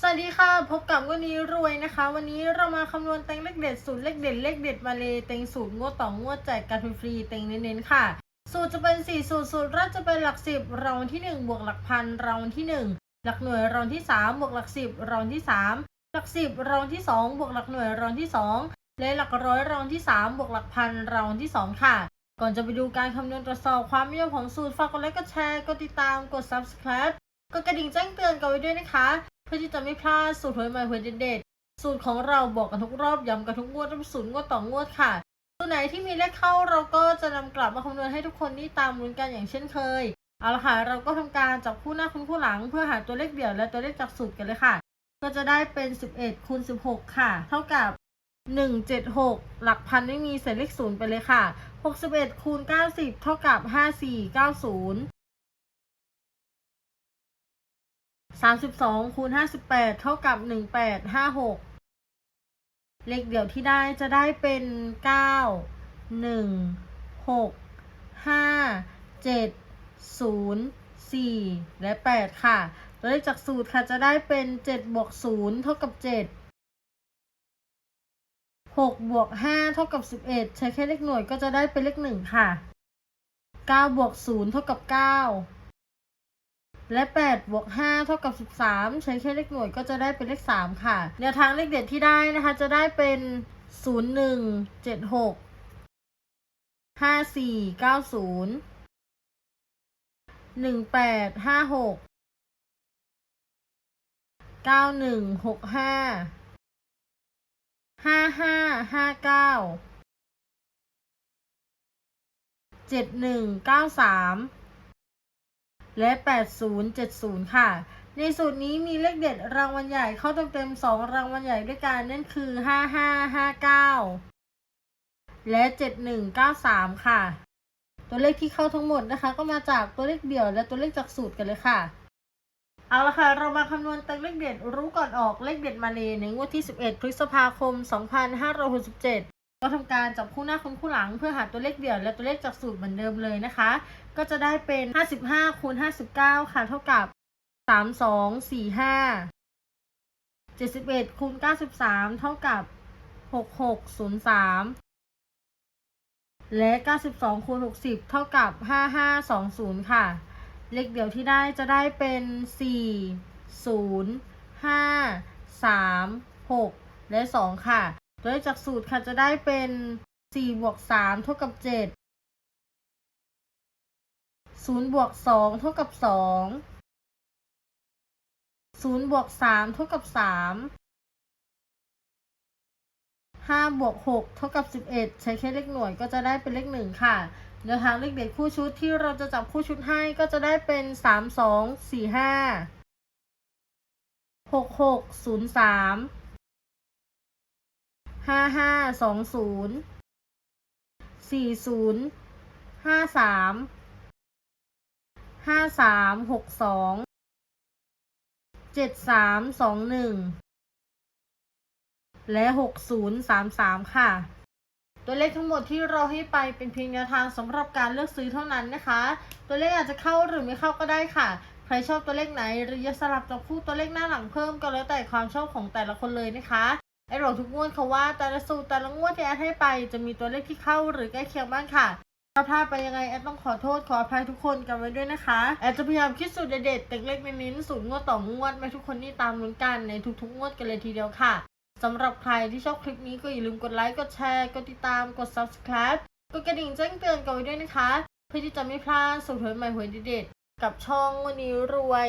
สวัสดีค่ะ พบกับวันนี้รวยนะคะ วันนี้เรามาคำนวณเต็งเลขเด็ดสูตรเลขเด็ดเลขเด็ดมาเลยเต็งสูตรงวดต่องวดแจกกันฟรีเต็งเน้นๆค่ะ สูตรจะเป็น4สูตรสูตรแรกจะเป็นหลักสิบรางวัลที่1บวกหลักพันรางวัลที่1หลักหน่วยรางวัลที่3บวกหลักสิบรางวัลที่3หลักสิบรางวัลที่2บวกหลักหน่วยรางวัลที่2และหลักร้อยรางวัลที่3บวกหลักพันรางวัลที่2ค่ะ ก่อนจะไปดูการคำนวณตรวจสอบความนิยมของสูตรฝากกดไลค์กดแชร์กดติดตามกด subscribe กดกระดิ่งแจ้งเตือนกันไว้ด้วยนะคะ พื่อที่จะไม่พลาดสูตรหวยใหม่หวยเด็ดๆสูตรของเราบอกกันทุกรอบย้ำกันทุกงวดทุกสูตรงวดต่องวดค่ะตัวไหนที่มีเลขเข้าเราก็จะนำกลับมาคำนวณให้ทุกคนนี่ตามลุ้นกันอย่างเช่นเคยเอาละค่ะเราก็ทำการจับคู่หน้าคูณคู่หลัง เพื่อหาตัวเลขเดี่ยวและตัวเลขจากสูตรกันเลยค่ะ ก็จะได้เป็น 11คูณ16 ค่ะ เท่ากับ 176 หลักพันไม่มีเศษเลขศูนย์ไปเลยค่ะ 61คูณ90 เท่ากับ 5490 32คูณ58เท่ากับ1856เลขเดี่ยวที่ได้จะได้เป็น9 1 6 5 7 0 4และ8ค่ะตัวเลขจากสูตรค่ะจะได้เป็น7บวก0เท่ากับ7 6บวก5เท่ากับ11ใช้แค่เลขหน่วยก็จะได้เป็นเลข1ค่ะ9บวก0เท่ากับ9 และ8บวก5เท่ากับ 13 ใช้แค่เลขหน่วยก็จะได้เป็นเลข 3 ค่ะแนวทางเลขเด็ดที่ได้นะคะ จะได้เป็น 0 1 7 6 5 4 9 0 1 8 5 6 9 1 6 5 5 5 5 9 7 1 9 3 และ 8070 ค่ะ ในสูตรนี้มีเลขเด็ดรางวัลใหญ่เข้าเต็มๆ2รางวัลใหญ่ด้วยกันนั่นคือ 5559 และ 7193 ค่ะ ตัวเลขที่เข้าทั้งหมดนะคะ ก็มาจากตัวเลขเดี่ยวและตัวเลขจากสูตรกันเลยค่ะ เอาละค่ะ เรามาคำนวณต็งเลขเด็ดรู้ก่อนออกเลขเด็ดมาเลยในงวดที่ 11 พฤษภาคม 2567 ก็ทำการจับคู่หน้าคูณคู่หลังเพื่อหาตัวเลขเดี่ยวและตัวเลขจากสูตรเหมือนเดิมเลยนะคะ ก็จะได้เป็น 55คูณ59 ค่ะ เท่ากับ 3245 71คูณ93 เท่ากับ 6603 และ 92คูณ60 เท่ากับ 5520 ค่ะ เลขเดี่ยวที่ได้จะได้เป็น 4 0 5 3 6 และ 2 ค่ะ ตัวเลขจากสูตรค่ะจะได้เป็น4บวก3เท่ากับ 7 0บวก2เท่ากับ 2 0บวก3เท่ากับ 3 5บวก6เท่ากับ 11 ใช้แค่เลขหน่วยก็จะได้เป็นเลข1ค่ะแนวทางเลขเด็ดคู่ชุดที่เราจะจับคู่ชุดให้ก็จะได้เป็น 3 2 4 5 6 6 0 3 5 5 2 0 4 0 5 3 5 3 6 2 7 3 2 1และ6033ค่ะ ตัวเลขทั้งหมดที่เราให้ไปเป็นเพียงแนวทางสำหรับการเลือกซื้อเท่านั้นนะคะ ตัวเลขอาจจะเข้าหรือไม่เข้าก็ได้ค่ะใครชอบตัวเลขไหนหรือจะสลับจับคู่ตัวเลขหน้าหลังเพิ่มก็แล้วแต่ความชอบของแต่ละคนเลยนะคะ ไอบอกทุกงวดเขาว่าแต่ละสูตรแต่ละงวดที่แอดให้ไป จะมีตัวเลขที่เข้าหรือใกล้เคียงบ้างค่ะถ้าพลาดไปยังไงแอดต้องขอโทษขออภัยทุกคนกันไว้ด้วยนะคะ แอดจะพยายามคิดสูตรเด็ดๆแต่เล็กๆน้นสูตรงวดต่องวดมาทุกคนนี่ตามลุ้นกันในทุกๆงวดกันเลยทีเดียวค่ะสำหรับใครที่ชอบคลิปนี้ก็อย่าลืมกดไลค์กดแชร์กดติดตามกด subscribe กดกระดิ่งแจ้งเตือนกันไว้ด้วยนะคะ เพื่อที่จะไม่พลาดสูตรหวยใหม่หวยเด็ดๆกับช่องวันนี้รวย